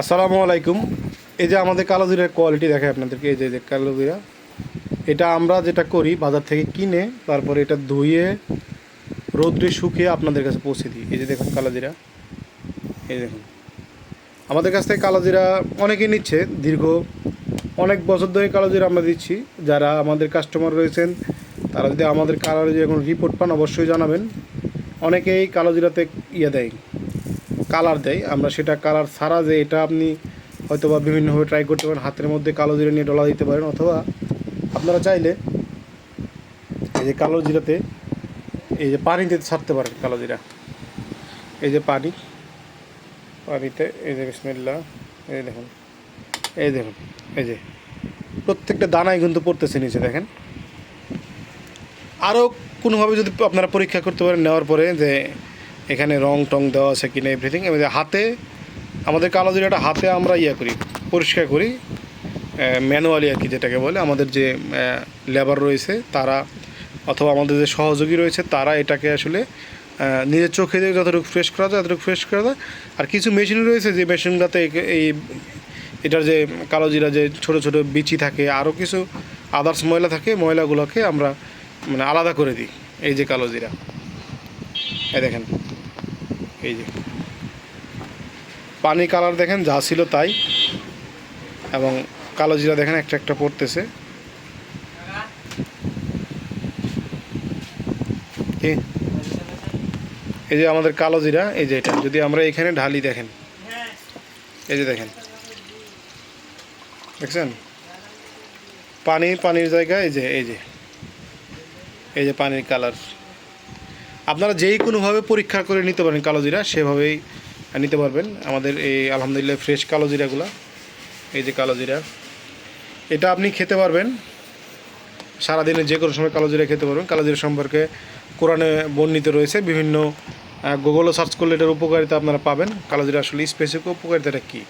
আসসালামু আলাইকুম। এই যে আমাদের কালো জিরার কোয়ালিটি দেখে আপনাদেরকে, এই যে কালো জিরা। এটা আমরা যেটা করি, বাজার থেকে কিনে, তারপরে এটা ধুয়ে, রোদ্রে শুকিয়ে আপনাদের কাছে পৌঁছে দিই। এই যে দেখুন কালো জিরা। এই দেখুন। আমাদের কাছ থেকে কালো জিরা অনেকেই নিচ্ছে, দীর্ঘ অনেক বছর ধরে কালো জিরা আমরা দিচ্ছি। যারা আমাদের কাস্টমার রয়েছেন, তারা যদি আমাদের কালো জিরা কোনো রিপোর্ট পান, অবশ্যই জানাবেন। অনেকেই কালো জিরাতে ইয়ে দেয়। কালার দেয়, আমরা সেটা কালার ছাড়া যে এটা আপনি হয়তো বা বিভিন্নভাবে ট্রাই করতে পারেন, হাতের মধ্যে কালো জিরা নিয়ে ডলা দিতে পারেন, অথবা আপনারা চাইলে এই যে কালো জিরাতে এই যে পানিতে ছাড়তে পারেন কালো জিরা। এই যে পানি, পানিতে, এই যে বিসমিল্লা এই দেখুন এই দেখুন, এই যে প্রত্যেকটা দানায় কিন্তু পড়তেছে নিচে, দেখেন। আরও কোনোভাবে যদি আপনারা পরীক্ষা করতে পারেন, নেওয়ার পরে যে এখানে রং টং দেওয়া আছে কিনা এভরিথিং এবং যে হাতে, আমাদের কালো জিরাটা হাতে আমরা ইয়ে করি, পরিষ্কার করি। ম্যানুয়ালি আর কি যেটাকে বলে, আমাদের যে লেবার রয়েছে, তারা অথবা আমাদের যে সহযোগী রয়েছে, তারা এটাকে আসলে নিজের চোখে দিয়ে যতটুকু ফ্রেশ করা যায়, ততটুকু ফ্রেশ করা যায়। আর কিছু মেশিন রয়েছে যে মেশিনটাতে এই, এটার যে কালো জিরা যে ছোট ছোট বিচি থাকে আরও কিছু আদার্স ময়লা থাকে, ময়লাগুলোকে আমরা মানে আলাদা করে দিই, এই যে কালো জিরা। এই দেখেন। এই যে। পানি কালার দেখেন, যা ছিল তাই। এবং কালো জিরা দেখেন, একটা একটা পড়তেছে। এই। যে আমাদের কালো জিরা, এই যে এটা। যদি আমরা এখানে ঢালি দেখেন। এই যে দেখেন। দেখছেন? পানি, পানির জায়গা এই যে এই যে। এই যে পানির কালার। আপনারা যেই কোনোভাবে পরীক্ষা করে নিতে পারেন কালো জিরা সেভাবেই নিতে পারবেন। আমাদের এই আলহামদুলিল্লাহ ফ্রেশ কালো জিরাগুলো এই যে কালো জিরা এটা আপনি খেতে পারবেন। সারাদিনে যে কোনো সময় কালো জিরা খেতে পারবেন। কালো জিরা সম্পর্কে কোরআনে বর্ণিত রয়েছে। বিভিন্ন গুগলও সার্চ করলে এটার উপকারিতা আপনারা পাবেন। কালো জিরা আসলে স্পেসিফিক উপকারিতাটা কী?